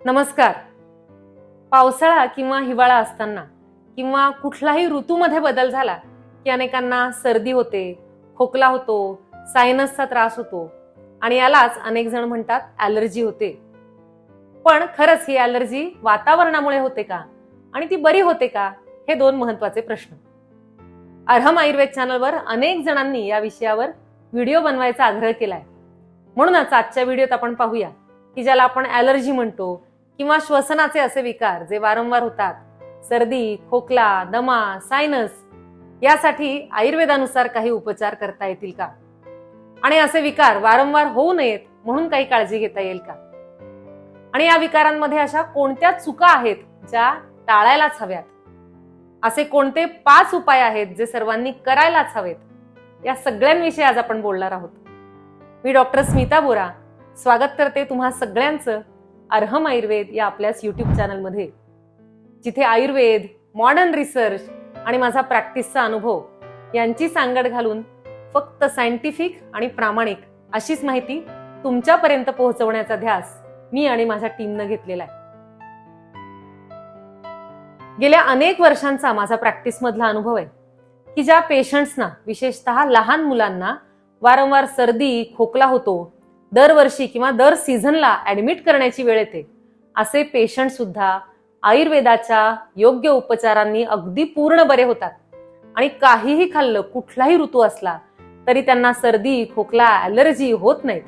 नमस्कार. पावसाळा किंवा हिवाळा असताना किंवा कुठलाही ऋतूमध्ये बदल झाला की अनेकांना सर्दी होते खोकला होतो सायनसचा त्रास होतो आणि यालाच अनेक जण म्हणतात ॲलर्जी होते. पण खरंच ही ॲलर्जी वातावरणामुळे होते का आणि ती बरी होते का हे दोन महत्त्वाचे प्रश्न. अर्हम आयुर्वेद चॅनलवर अनेक जणांनी या विषयावर व्हिडिओ बनवायचा आग्रह केलाय. म्हणूनच आजच्या व्हिडिओत आपण पाहूया की ज्याला आपण ॲलर्जी म्हणतो किंवा श्वसनाचे असे विकार जे वारंवार होतात. सर्दी खोकला दमा सायनस यासाठी आयुर्वेदानुसार काही उपचार करता येतील का? आणि असे विकार वारंवार होऊ नयेत म्हणून काही काळजी घेता येईल का? आणि या विकारांमध्ये अशा कोणत्या चुका आहेत ज्या टाळायलाच हव्यात? असे कोणते पाच उपाय आहेत जे सर्वांनी करायलाच हवेत? या सगळ्यांविषयी आज आपण बोलणार आहोत. मी डॉक्टर स्मिता बोरा. स्वागत करते तुम्हा सगळ्यांचं. अर्हम आयुर्वेद या आपल्याच यूट्यूब चॅनलमध्ये जिथे आयुर्वेद मॉडर्न रिसर्च आणि माझा प्रॅक्टिसचा अनुभव यांची सांगड घालून फक्त सायंटिफिक आणि प्रामाणिक अशीच माहिती तुमच्यापर्यंत पोहोचवण्याचा ध्यास मी आणि माझ्या टीमनं घेतलेला आहे. गेल्या अनेक वर्षांचा माझा प्रॅक्टिसमधला अनुभव आहे की ज्या पेशंट्सना विशेषतः लहान मुलांना वारंवार सर्दी खोकला होतो दरवर्षी किंवा दर सीझनला ऍडमिट करण्याची वेळ येते. असे पेशंट सुद्धा आयुर्वेदाच्या योग्य उपचारांनी अगदी पूर्ण बरे होतात. आणि काहीही खाल्लं कुठलाही ऋतू असला तरी त्यांना सर्दी खोकला ॲलर्जी होत नाहीत.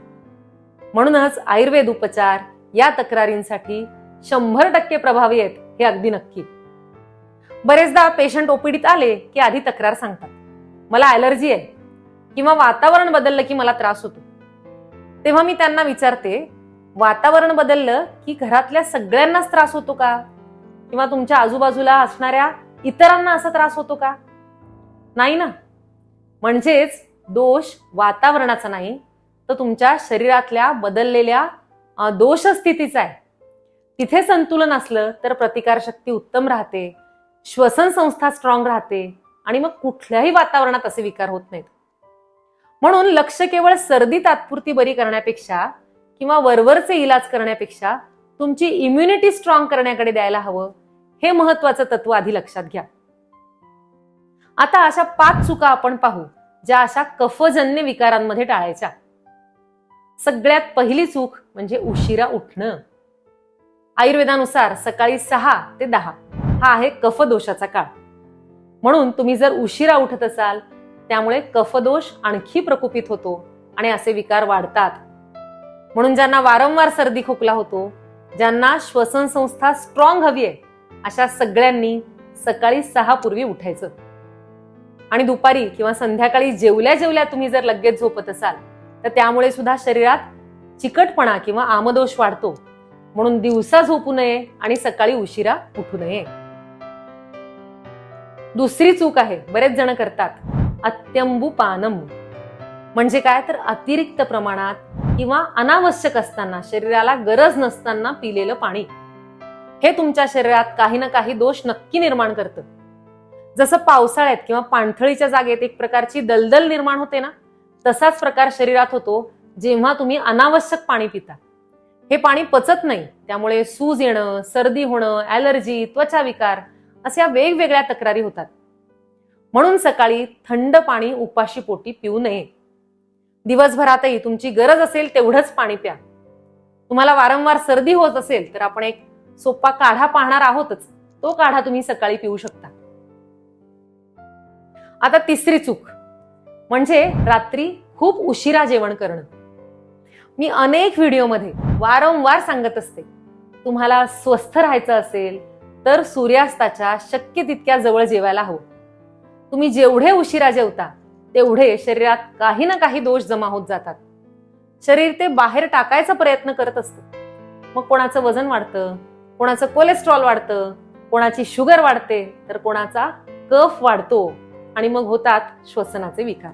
म्हणूनच आयुर्वेद उपचार या तक्रारींसाठी शंभर टक्के प्रभावी आहेत हे अगदी नक्की. बरेचदा पेशंट ओपीडीत आले की आधी तक्रार सांगतात. मला ॲलर्जी आहे. किंवा वातावरण बदललं की मला त्रास होतो. तेव्हा मी त्यांना विचारते वातावरण बदललं की घरातल्या सगळ्यांनाच त्रास होतो का? किंवा तुमच्या आजूबाजूला असणाऱ्या इतरांना असा त्रास होतो का? नाही ना. म्हणजेच दोष वातावरणाचा नाही तर तुमच्या शरीरातल्या बदललेल्या दोष दोषस्थितीचा आहे. तिथे संतुलन असलं तर प्रतिकारशक्ती उत्तम राहते श्वसन संस्था स्ट्रॉंग राहते आणि मग कुठल्याही वातावरणात असे विकार होत नाहीत. म्हणून लक्ष केवळ सर्दी तात्पुरती बरी करण्यापेक्षा किंवा वरवरचे इलाज करण्यापेक्षा तुमची इम्युनिटी स्ट्रॉंग करण्याकडे द्यायला हवं हे महत्वाचं तत्व आधी लक्षात घ्या. आता अशा पाच चुका आपण पाहू ज्या अशा कफजन्य विकारांमध्ये टाळायच्या. सगळ्यात पहिली चूक म्हणजे उशिरा उठणं. आयुर्वेदानुसार सकाळी सहा ते दहा हा आहे कफदोषाचा काळ. म्हणून तुम्ही जर उशिरा उठत असाल त्यामुळे कफदोष आणखी प्रकोपित होतो आणि असे विकार वाढतात. म्हणून ज्यांना वारंवार सर्दी खोकला होतो ज्यांना श्वसन संस्था स्ट्रॉंग हवी आहे अशा सगळ्यांनी सकाळी सहा पूर्वी उठायचं. आणि दुपारी किंवा संध्याकाळी जेवल्या जेवल्या तुम्ही जर लगेच झोपत असाल तर त्यामुळे सुद्धा शरीरात चिकटपणा किंवा आमदोष वाढतो. म्हणून दिवसा झोपू नये आणि सकाळी उशिरा उठू नये. दुसरी चूक आहे बरेच जण करतात. अत्यंबुपानम. म्हणजे काय? तर अतिरिक्त प्रमाणात किंवा अनावश्यक असताना शरीराला गरज नसताना पिलेलं पाणी. हे तुमच्या शरीरात काही ना काही दोष नक्की निर्माण करतं. जसं पावसाळ्यात किंवा पाणथळीच्या जागेत एक प्रकारची दलदल निर्माण होते ना तसाच प्रकार शरीरात होतो जेव्हा तुम्ही अनावश्यक पाणी पिता. हे पाणी पचत नाही त्यामुळे सूज येणं सर्दी होणं ॲलर्जी त्वचा विकार अशा वेगवेगळ्या तक्रारी होतात. म्हणून सकाळी थंड पाणी उपाशी पोटी पिऊ नये. दिवसभरातही तुमची गरज असेल तेवढंच पाणी प्या. तुम्हाला वारंवार सर्दी होत असेल तर आपण एक सोपा काढा पाहणार आहोतच. तो काढा तुम्ही सकाळी पिऊ शकता. आता तिसरी चूक म्हणजे रात्री खूप उशिरा जेवण करणं. मी अनेक व्हिडिओमध्ये वारंवार सांगत असते तुम्हाला स्वस्थ राहायचं असेल तर सूर्यास्ताच्या शक्य तितक्या जवळ जेवायला हवं. तुम्ही जेवढे उशिरा जेवता तेवढे शरीरात काही ना काही दोष जमा होत जातात. शरीर ते बाहेर टाकायचा प्रयत्न करत असतं. मग कोणाचं वजन वाढतं कोणाचं कोलेस्ट्रॉल वाढतं कोणाची शुगर वाढते तर कोणाचा कफ वाढतो आणि मग होतात श्वसनाचे विकार.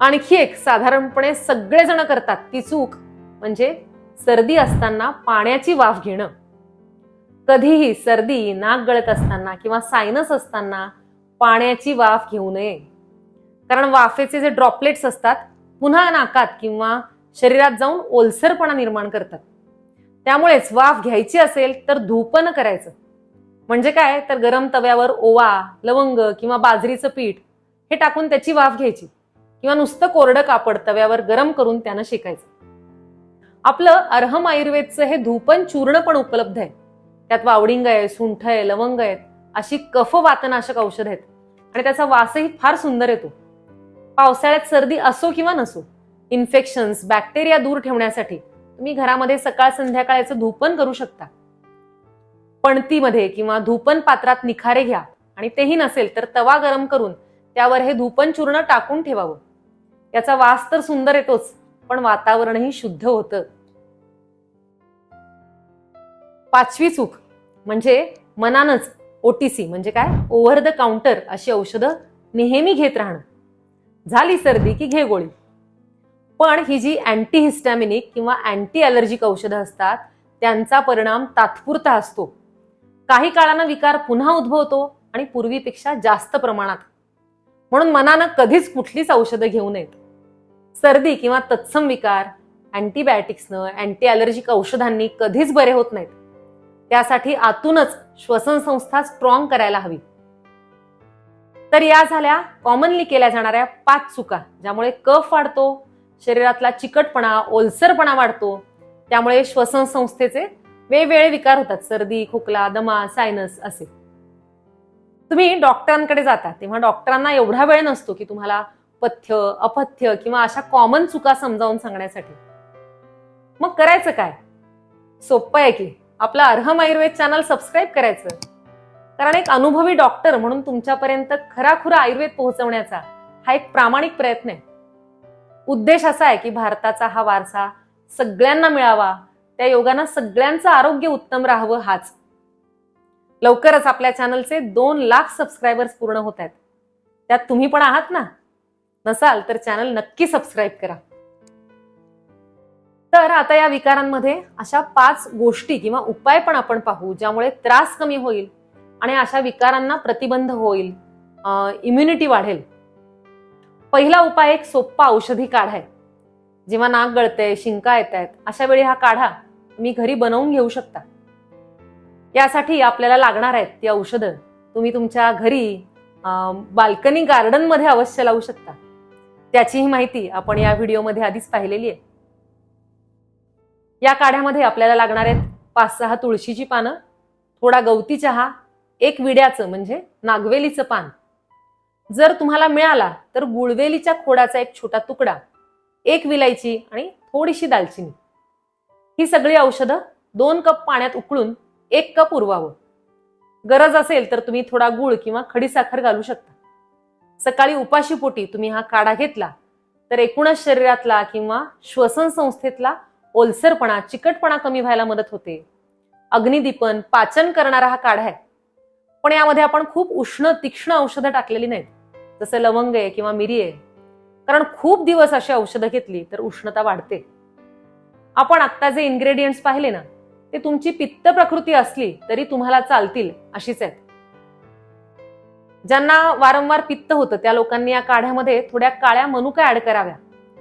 आणखी एक साधारणपणे सगळेजण करतात ती चूक म्हणजे सर्दी असताना पाण्याची वाफ घेणं. कधीही सर्दी नाक गळत असताना किंवा सायनस असताना पाण्याची वाफ घेऊ नये. कारण वाफेचे जे ड्रॉपलेट्स असतात पुन्हा नाकात किंवा शरीरात जाऊन ओलसरपणा निर्माण करतात. त्यामुळेच वाफ घ्यायची असेल तर धूपन करायचं. म्हणजे काय? तर गरम तव्यावर ओवा लवंग किंवा बाजरीचं पीठ हे टाकून त्याची वाफ घ्यायची. किंवा नुसतं कोरडं कापड तव्यावर गरम करून त्यानं शेकायचं. आपलं अर्हम आयुर्वेदचं हे धूपन चूर्ण पण उपलब्ध आहे. त्यात वावडिंग आहे सुंठ आहे लवंग आहेत अशी कफ वातनाशक औषध आहेत. आणि त्याचा वासही फार सुंदर येतो. पावसाळ्यात सर्दी असो किंवा नसो इन्फेक्शन्स बॅक्टेरिया दूर ठेवण्यासाठी तुम्ही घरामध्ये सकाळ संध्याकाळ याचं धूपन करू शकता. पणतीमध्ये किंवा धूपन पात्रात निखारे घ्या. आणि तेही नसेल तर तवा गरम करून त्यावर हे धूपन चूर्ण टाकून ठेवावं. याचा वास तर सुंदर येतोच पण वातावरणही शुद्ध होतं. पाचवी चूक म्हणजे मनानच ओटीसी म्हणजे काय? ओव्हर द काउंटर अशी औषधं नेहमी घेत राहणं. झाली सर्दी की घे गोळी पण ही जी अँटी हिस्टॅमिनिक किंवा अँटी अलर्जिक औषधं असतात त्यांचा परिणाम तात्पुरता असतो. काही काळानं विकार पुन्हा उद्भवतो आणि पूर्वीपेक्षा जास्त प्रमाणात. म्हणून मनानं कधीच कुठलीच औषधं घेऊ नयेत. सर्दी किंवा तत्सम विकार अँटीबायोटिक्सनं अँटी अलर्जिक औषधांनी कधीच बरे होत नाहीत. त्यासाठी आतूनच श्वसन संस्था स्ट्रॉंग करायला हवी. तर या झाल्या कॉमनली केल्या जाणाऱ्या पाच चुका ज्यामुळे कफ वाढतो शरीरातला चिकटपणा ओलसरपणा वाढतो त्यामुळे श्वसन संस्थेचे वेगवेगळे विकार होतात सर्दी खोकला दमा सायनस असे. तुम्ही डॉक्टरांकडे जाता तेव्हा डॉक्टरांना एवढा वेळ नसतो की तुम्हाला पथ्य अपथ्य किंवा अशा कॉमन चुका समजावून सांगण्यासाठी. मग करायचं काय? सोपं आहे की आपलं अर्हम आयुर्वेद चॅनल सबस्क्राईब करायचं. कारण एक अनुभवी डॉक्टर म्हणून तुमच्यापर्यंत खराखुरा आयुर्वेद पोहोचवण्याचा हा एक प्रामाणिक प्रयत्न आहे. उद्देश असा आहे की भारताचा हा वारसा सगळ्यांना मिळावा त्या योगानं सगळ्यांचं आरोग्य उत्तम राहावं हाच. लवकरच आपल्या चॅनलचे दोन लाख सबस्क्रायबर्स पूर्ण होत आहेत. त्यात तुम्ही पण आहात ना? नसाल तर चॅनल नक्की सबस्क्राईब करा. तर आता या विकारांमध्ये अशा पाच गोष्टी किंवा उपाय पण आपण पाहू ज्यामुळे त्रास कमी होईल आणि अशा विकारांना प्रतिबंध होईल इम्युनिटी वाढेल. पहिला उपाय एक सोप्पा औषधी काढा आहे. जेव्हा नाक गळते शिंका येत आहेत अशा वेळी हा काढा. तुम्ही घरी बनवून घेऊ शकता. यासाठी आपल्याला लागणार आहेत ती औषधं. तुम्ही तुमच्या घरी बाल्कनी गार्डनमध्ये अवश्य लावू शकता. त्याचीही माहिती आपण या व्हिडिओमध्ये आधीच पाहिलेली आहे. या काढ्यामध्ये आपल्याला लागणार आहेत पाच सहा तुळशीची पानं थोडा गवती चहा एक विड्याचं म्हणजे नागवेलीचं पान. जर तुम्हाला मिळाला तर गुळवेलीच्या खोडाचा एक छोटा तुकडा एक विलायची आणि थोडीशी दालचिनी. ही सगळी औषधं दोन कप पाण्यात उकळून एक कप उरवावं. गरज असेल तर तुम्ही थोडा गुळ किंवा खडीसाखर घालू शकता. सकाळी उपाशीपोटी तुम्ही हा काढा घेतला तर एकूणच शरीरातला किंवा श्वसन संस्थेतला ओलसरपणा चिकटपणा कमी व्हायला मदत होते. अग्निदीपन पाचन करणारा हा काढा आहे. पण यामध्ये आपण खूप उष्ण तीक्ष्ण औषधं टाकलेली नाहीत. जसं लवंग आहे किंवा मिरी आहे कारण खूप दिवस अशी औषधं घेतली तर उष्णता वाढते. आपण आत्ता जे इन्ग्रेडियंट्स पाहिले ना ते तुमची पित्त प्रकृती असली तरी तुम्हाला चालतील अशीच आहेत. ज्यांना वारंवार पित्त होतं त्या लोकांनी या काढ्यामध्ये थोड्या काळ्या मनुका ऍड कराव्या.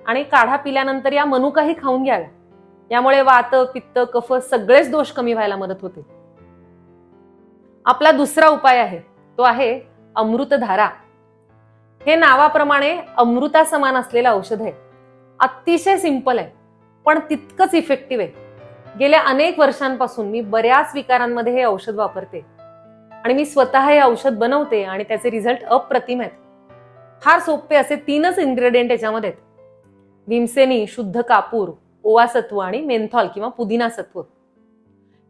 आणि काढा पिल्यानंतर या मनुकाही खाऊन घ्याव्या. यामुळे वात पित्त कफ सगळेच दोष कमी व्हायला मदत होते. आपला दुसरा उपाय आहे तो आहे अमृतधारा. हे नावाप्रमाणे अमृता समान असलेलं औषध आहे. अतिशय सिंपल आहे पण तितकंच इफेक्टिव्ह आहे. गेल्या अनेक वर्षांपासून मी बऱ्याच विकारांमध्ये हे औषध वापरते. आणि मी स्वतः हे औषध बनवते आणि त्याचे रिझल्ट अप्रतिम आहेत. फार सोपे असे तीनच इन्ग्रेडियंट याच्यामध्ये आहेत. भीमसेनी शुद्ध कापूर ओवा सत्व आणि मेंथॉल किंवा पुदिना सत्व.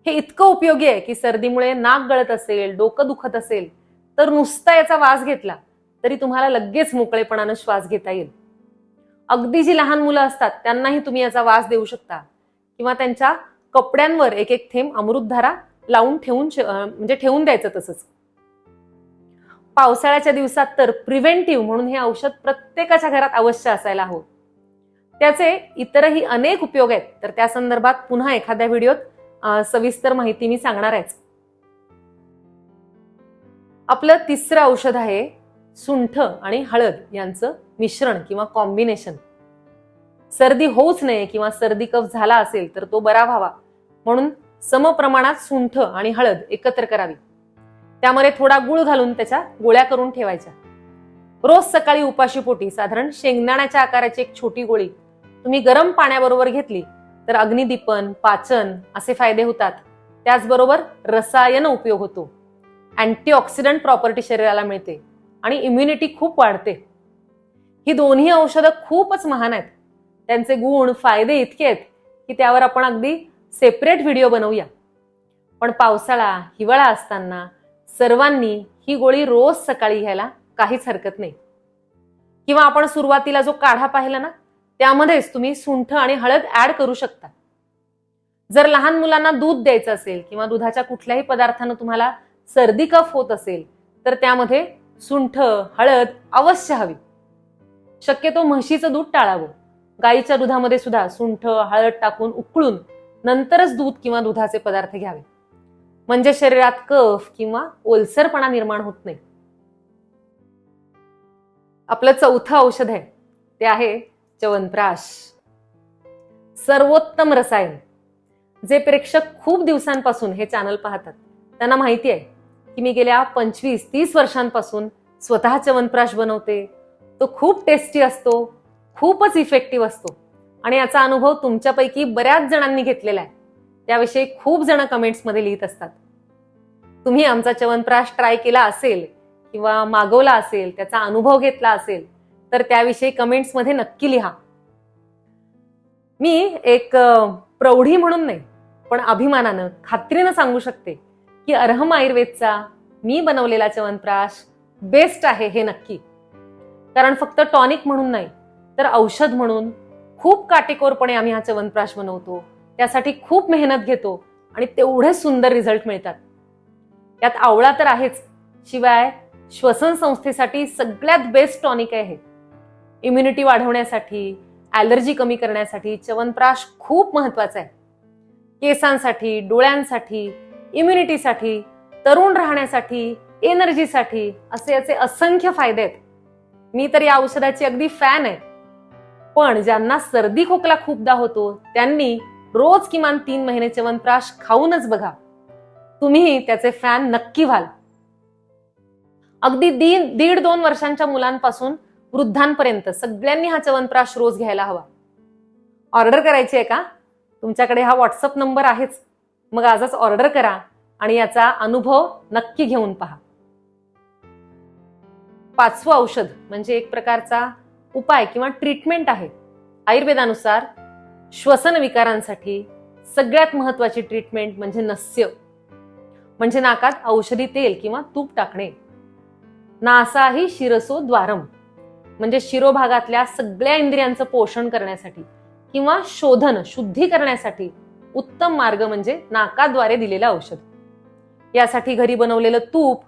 हे इतकं उपयोगी आहे की सर्दीमुळे नाक गळत असेल डोकं दुखत असेल तर नुसता याचा वास घेतला तरी तुम्हाला लगेच मोकळेपणानं श्वास घेता येईल. अगदी जी लहान मुलं असतात त्यांनाही तुम्ही याचा वास देऊ शकता. किंवा त्यांच्या कपड्यांवर एक एक थेंब अमृतधारा लावून ठेवून म्हणजे ठेवून द्यायचं तसंच. पावसाळ्याच्या दिवसात तर प्रिव्हेंटिव्ह म्हणून हे औषध प्रत्येकाच्या घरात अवश्य असायला हवं. त्याचे इतरही अनेक उपयोग आहेत. तर त्या संदर्भात पुन्हा एखाद्या व्हिडिओत सविस्तर माहिती मी सांगणार आहेच. आपलं तिसरं औषध आहे सुंठ आणि हळद यांचं मिश्रण किंवा कॉम्बिनेशन सर्दी होऊच नये किंवा सर्दी कफ झाला असेल तर तो बरा व्हावा. म्हणून समप्रमाणात सुंठ आणि हळद एकत्र करावी. त्यामध्ये थोडा गुळ घालून त्याच्या गोळ्या करून ठेवायच्या. रोज सकाळी उपाशीपोटी साधारण शेंगदाण्याच्या आकाराची एक छोटी गोळी तुम्ही गरम पाण्याबरोबर घेतली तर अग्निदीपन पाचन असे फायदे होतात. त्याचबरोबर रसायन उपयोग होतो. अँटीऑक्सिडंट प्रॉपर्टी शरीराला मिळते आणि इम्युनिटी खूप वाढते. ही दोन्ही औषधं खूपच महान आहेत. त्यांचे गुण फायदे इतके आहेत की त्यावर आपण अगदी सेपरेट व्हिडिओ बनवूया. पण पावसाळा हिवाळा असताना सर्वांनी ही गोळी रोज सकाळी घ्यायला काहीच हरकत नाही. किंवा आपण सुरुवातीला जो काढा पाहिला ना त्यामध्येच तुम्ही सुंठ आणि हळद ऍड करू शकता. जर लहान मुलांना दूध द्यायचं असेल किंवा दुधाच्या कुठल्याही पदार्थानं तुम्हाला सर्दी कफ होत असेल तर त्यामध्ये सुंठ हळद अवश्य हवी. शक्यतो म्हशीचं दूध टाळावं. गाईच्या दुधामध्ये सुद्धा सुंठ हळद टाकून उकळून नंतरच दूध किंवा दुधाचे पदार्थ घ्यावे. म्हणजे शरीरात कफ किंवा ओलसरपणा निर्माण होत नाही. आपलं चौथं औषध आहे. ते आहे च्यवनप्राश सर्वोत्तम रसायन. जे प्रेक्षक खूप दिवसांपासून हे चॅनल पाहतात. त्यांना माहिती आहे की मी गेल्या पंचवीस तीस वर्षांपासून स्वतः च्यवनप्राश बनवते. तो खूप टेस्टी असतो खूपच इफेक्टिव्ह असतो. आणि याचा अनुभव तुमच्यापैकी बऱ्याच जणांनी घेतलेला आहे. त्याविषयी खूप जण कमेंट्समध्ये लिहित असतात. तुम्ही आमचा च्यवनप्राश ट्राय केला असेल किंवा मागवला असेल त्याचा अनुभव घेतला असेल तर त्याविषयी कमेंट्समध्ये नक्की लिहा. मी एक प्रौढी म्हणून नाही पण अभिमानानं खात्रीनं सांगू शकते की अर्हम आयुर्वेदचा मी बनवलेला च्यवनप्राश बेस्ट आहे हे नक्की. कारण फक्त टॉनिक म्हणून नाही तर औषध म्हणून खूप काटेकोरपणे आम्ही हा च्यवनप्राश बनवतो. त्यासाठी खूप मेहनत घेतो आणि तेवढे सुंदर रिझल्ट मिळतात. यात आवळा तर आहेच शिवाय श्वसन संस्थेसाठी सगळ्यात बेस्ट टॉनिक आहे हे. इम्युनिटी वाढवण्यासाठी ॲलर्जी कमी करण्यासाठी चवनप्राश खूप महत्त्वाचा आहे. केसांसाठी डोळ्यांसाठी इम्युनिटीसाठी तरुण राहण्यासाठी एनर्जीसाठी असे याचे असंख्य फायदे आहेत. मी तर या औषधाची अगदी फॅन आहे. पण ज्यांना सर्दी खोकला खूपदा होतो त्यांनी रोज किमान तीन महिने च्यवनप्राश खाऊनच बघा. तुम्ही त्याचे फॅन नक्की व्हाल. अगदी दीड दोन वर्षांच्या मुलांपासून वृद्धांपर्यंत सगळ्यांनी हा चवनप्राश रोज घ्यायला हवा. ऑर्डर करायची आहे का? तुमच्याकडे हा व्हॉट्सअप नंबर आहेच. मग आजच ऑर्डर करा आणि याचा अनुभव नक्की घेऊन पहा. पाचवं औषध म्हणजे एक प्रकारचा उपाय किंवा ट्रीटमेंट आहे. आयुर्वेदानुसार श्वसन विकारांसाठी सगळ्यात महत्वाची ट्रीटमेंट म्हणजे नस्य. म्हणजे नाकात औषधी तेल किंवा तूप टाकणे. नासाही शिरसो द्वारम. म्हणजे शिरोभागातल्या सगळ्या इंद्रियांचं पोषण करण्यासाठी किंवा शोधन शुद्धी करण्यासाठी उत्तम मार्ग म्हणजे नाकाद्वारे दिलेलं औषध. यासाठी घरी बनवलेलं तूप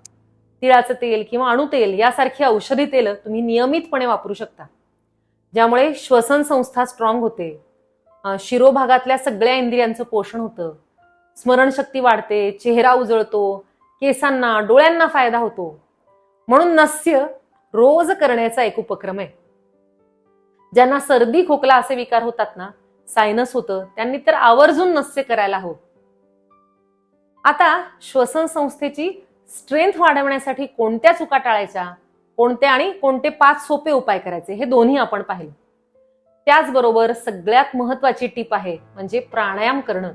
तिळाचं तेल किंवा अणुतेल यासारखी औषधी तेल तुम्ही नियमितपणे वापरू शकता. ज्यामुळे श्वसन संस्था स्ट्रॉंग होते शिरोभागातल्या सगळ्या इंद्रियांचं पोषण होतं स्मरणशक्ती वाढते चेहरा उजळतो केसांना डोळ्यांना फायदा होतो. म्हणून नस्य रोज करण्याचा एक उपक्रम आहे. ज्यांना सर्दी खोकला असे विकार होतात ना सायनस होतं त्यांनी तर आवर्जून नस्य करायला हवं. आता श्वसन संस्थेची स्ट्रेंथ वाढवण्यासाठी कोणत्या चुका टाळायच्या कोणते आणि कोणते पाच सोपे उपाय करायचे हे दोन्ही आपण पाहिले. त्याचबरोबर सगळ्यात महत्वाची टीप आहे म्हणजे प्राणायाम करणं.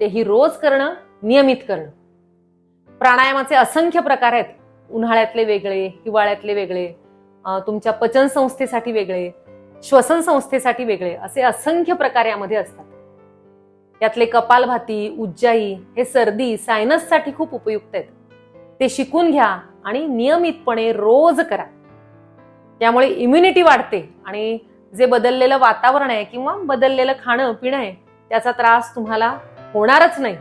तेही रोज करणं नियमित करणं. प्राणायामाचे असंख्य प्रकार आहेत. उन्हाळ्यातले वेगळे हिवाळ्यातले वेगळे तुमच्या पचन संस्थेसाठी वेगळे श्वसन संस्थेसाठी वेगळे असे असंख्य प्रकार यामध्ये असतात. यातले कपालभाती उज्जाई हे सर्दी सायनससाठी खूप उपयुक्त आहेत. ते शिकून घ्या आणि नियमितपणे रोज करा. त्यामुळे इम्युनिटी वाढते आणि जे बदललेलं वातावरण आहे किंवा बदललेलं खाणं पिणं आहे त्याचा त्रास तुम्हाला होणारच नाही.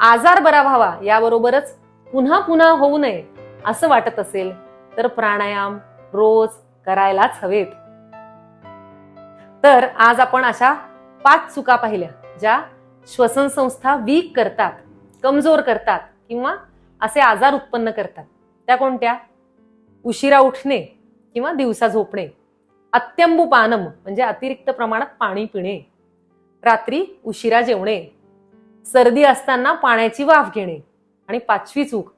आजार बरा व्हावा याबरोबरच पुन्हा पुन्हा होऊ नये असं वाटत असेल तर प्राणायाम रोज करायलाच हवेत. तर आज आपण अशा पाच चुका पाहिल्या ज्या श्वसन संस्था वीक करतात कमजोर करतात किंवा असे आजार उत्पन्न करतात. त्या कोणत्या? उशिरा उठणे किंवा दिवसा झोपणे. अत्यंबुपानम म्हणजे अतिरिक्त प्रमाणात पाणी पिणे. रात्री उशिरा जेवणे. सर्दी असताना पाण्याची वाफ घेणे. आणि पाचवी चूक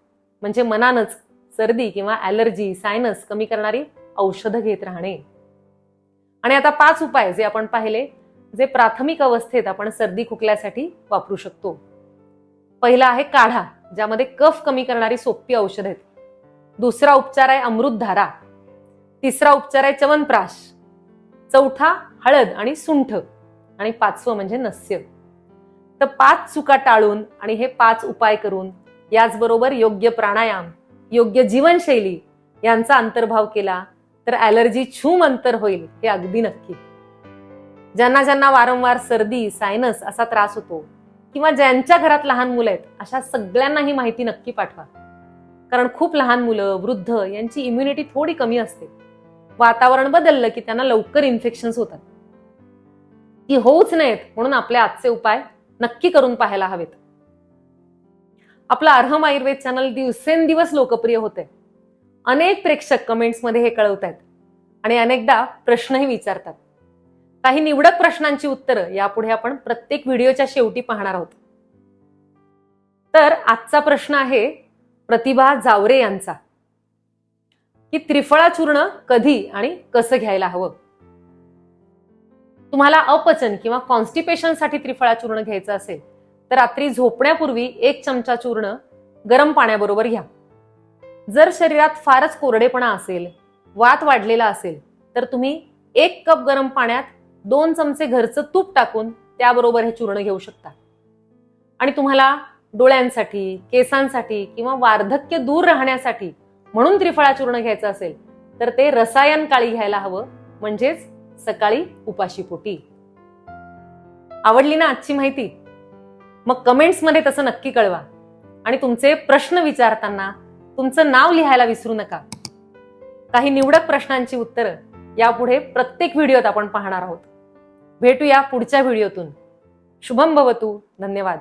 म्हणजे मनानच सर्दी किंवा ॲलर्जी सायनस कमी करणारी औषधं घेत राहणे. आणि आता पाच उपाय जे आपण पाहिले जे प्राथमिक अवस्थेत आपण सर्दी खोकल्यासाठी वापरू शकतो. पहिला आहे काढा ज्यामध्ये कफ कमी करणारी सोपी औषध आहेत. दुसरा उपचार आहे अमृतधारा. तिसरा उपचार आहे च्यवनप्राश चौथा हळद आणि सुंठ. आणि पाचवं म्हणजे नस्य. तर पाच चुका टाळून आणि हे पाच उपाय करून याचबरोबर योग्य प्राणायाम योग्य जीवनशैली यांचा अंतर्भाव केला तर ॲलर्जी छूम अंतर होईल हे अगदी नक्की. ज्यांना ज्यांना वारंवार सर्दी सायनस असा त्रास होतो किंवा ज्यांच्या घरात लहान मुलं आहेत अशा सगळ्यांना ही माहिती नक्की पाठवा. कारण खूप लहान मुलं वृद्ध यांची इम्युनिटी थोडी कमी असते. वातावरण बदललं की त्यांना लवकर इन्फेक्शन्स होतात. ती होऊच नयेत म्हणून आपले आजचे उपाय नक्की करून पाहायला हवेत. आपलं अर्हम आयुर्वेद चॅनल दिवसेंदिवस लोकप्रिय होते अनेक प्रेक्षक कमेंट्समध्ये हे कळवत आहेत आणि अनेकदा प्रश्नही विचारतात. काही निवडक प्रश्नांची उत्तरं यापुढे आपण प्रत्येक व्हिडिओच्या शेवटी पाहणार आहोत. तर आजचा प्रश्न आहे प्रतिभा जावरे यांचा. की त्रिफळा चूर्ण कधी आणि कसं घ्यायला हवं? तुम्हाला अपचन किंवा कॉन्स्टिपेशनसाठी त्रिफळा चूर्ण घ्यायचं असेल तर रात्री झोपण्यापूर्वी एक चमचा चूर्ण गरम पाण्याबरोबर घ्या. जर शरीरात फारच कोरडेपणा असेल वात वाढलेला असेल तर तुम्ही एक कप गरम पाण्यात दोन चमचे घरचं तूप टाकून त्याबरोबर हे चूर्ण घेऊ शकता. आणि तुम्हाला डोळ्यांसाठी केसांसाठी किंवा वार्धक्य दूर राहण्यासाठी म्हणून त्रिफळा चूर्ण घ्यायचं असेल तर ते रसायन काळी घ्यायला हवं म्हणजेच सकाळी उपाशी पोटी आवडली ना आजची माहिती? मग कमेंट्समध्ये तसं नक्की कळवा. आणि तुमचे प्रश्न विचारताना तुमचं नाव लिहायला विसरू नका. काही निवडक प्रश्नांची उत्तरं यापुढे प्रत्येक व्हिडिओत आपण पाहणार आहोत. भेटूया पुढच्या व्हिडिओतून. शुभम भवतू. धन्यवाद.